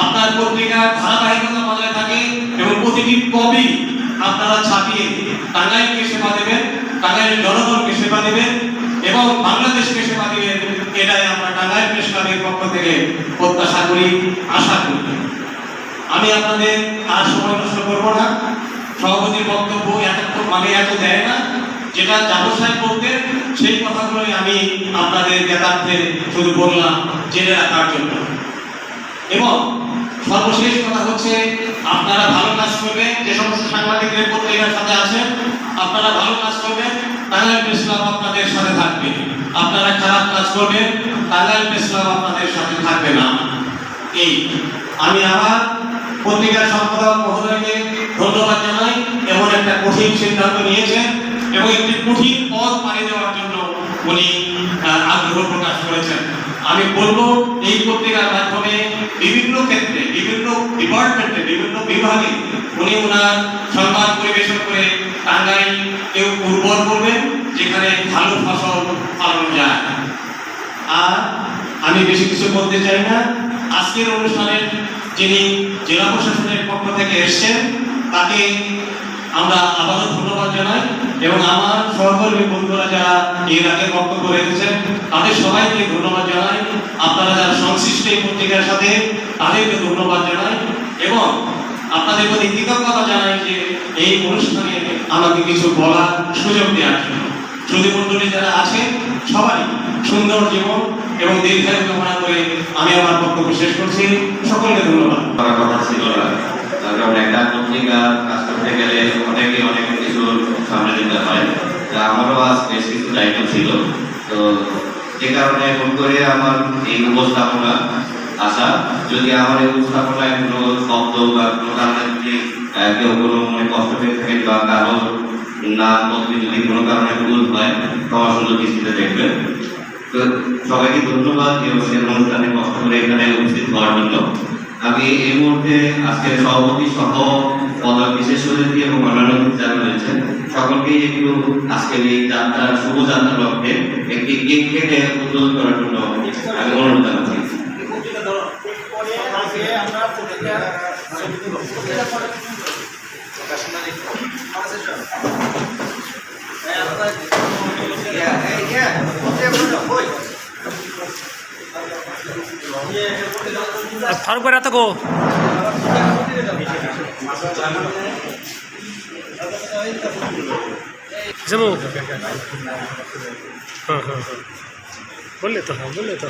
আপনার পত্রিকার ধারাবাহিকতা বজায় থাকে এবং প্রতিটি কবি আপনারা ছাপিয়ে টাঙ্গাইলকে সেবা দেবেন, টাঙ্গাইলের জনগণকে সেবা দেবেন এবং বাংলাদেশকে সেবা দিবেন, এটাই আমরা টাঙ্গাইল প্রেস ক্লাবের পক্ষ থেকে প্রত্যাশা করি, আশা করি। আমি আপনাদের আর সময় নষ্ট করব না। সভাপতির বক্তব্য এত মানে এত দেয় না। যেটা জাফর সাহেব বলতেন, সেই কথাগুলোই আমি আপনাদের জ্ঞাতার্থে শুধু বললাম, জেনে রাখার জন্য। এবং সর্বশেষ কথা হচ্ছে, আপনারা ভালো কাজ করবেন। যে সমস্ত সাংবাদিকদের পত্রিকার সাথে আছেন, আপনারা ভালো কাজ করবেন প্রেস ক্লাব আপনাদের সাথে থাকবে। আপনারা খারাপ কাজ করবেন প্রেস ক্লাব আপনাদের সাথে থাকবে না। এই, আমি আবার পত্রিকার সম্পাদক মহোদয়কে ধন্যবাদ জানাই, এমন একটা কঠিন সিদ্ধান্ত নিয়েছেন এবং একটি কঠিন পথ পাড়ি দেওয়ার জন্য উনি আগ্রহ প্রকাশ করেছেন। আমি বলব, এই পত্রিকার মাধ্যমে বিভিন্ন ক্ষেত্রে, বিভিন্ন ডিপার্টমেন্টে বিভিন্ন বিভাগে উনি ওনার সংবাদ পরিবেশন করে টাঙ্গাইল কেউ উর্বর করবেন, যেখানে ভালো ফসল ফলানো যায়। আর আমি বেশি কিছু বলতে চাই না। আজকের অনুষ্ঠানের যিনি জেলা প্রশাসনের পক্ষ থেকে এসেছেন, তাকে আমরা আবারও ধন্যবাদ জানাই এবং আমার সহকর্মী বন্ধুরা যারা এর আগে বক্তব্য রেখেছেন, তাদের সবাইকে ধন্যবাদ জানাই। আপনারা যারা সংশ্লিষ্ট এই পত্রিকার সাথে, তাদেরকে ধন্যবাদ জানাই এবং আপনাদের প্রতি কৃতজ্ঞতা জানাই যে এই অনুষ্ঠানে আমাকে কিছু বলার সুযোগ দেওয়ার জন্য। সুধী মণ্ডলী যারা আছেন সবাই সুন্দর জীবন এবং দীর্ঘায়ু কামনা করে আমি আমার বক্তব্য শেষ করছি। সকলকে ধন্যবাদ। কথা ছিল একটা পত্রিকা কাজ করতে গেলে অনেকে অনেক কিছু সামনে দিতে হয় তা আমারও আজ বেশ কিছু দায়িত্ব ছিল। তো যে কারণে ফোন করে আমার এই উপস্থাপনা আসা যদি আমার এই উপস্থাপনায় কোনো শব্দ বা কোনো কারণে যদি কেউ কোনো মনে কষ্ট পেয়ে থাকেন বা কারও না বলতে যদি কোনো কারণে ভুল হয় ক্ষমা সুন্দর দৃষ্টিতে দেখবেন। তো সবাইকে ধন্যবাদ এই অনুষ্ঠানে কষ্ট করে এখানে উপস্থিত হওয়ার জন্য। আমি এই মুহূর্তে আজকের সভাপতি সহ পদক বিশেষ অতিথি এবং অন্যান্য যারা রয়েছেন সকলকেই একটু আজকের এই যাত্রা, শুভ যাত্রা লক্ষ্যে একটি কেক কেটে উদ্বোধন করার জন্য আমি অনুরোধ জানাচ্ছি। ভাই, রাতে গো যাব হ্যাঁ হ্যাঁ হ্যাঁ বললে তো হ্যাঁ বললে তো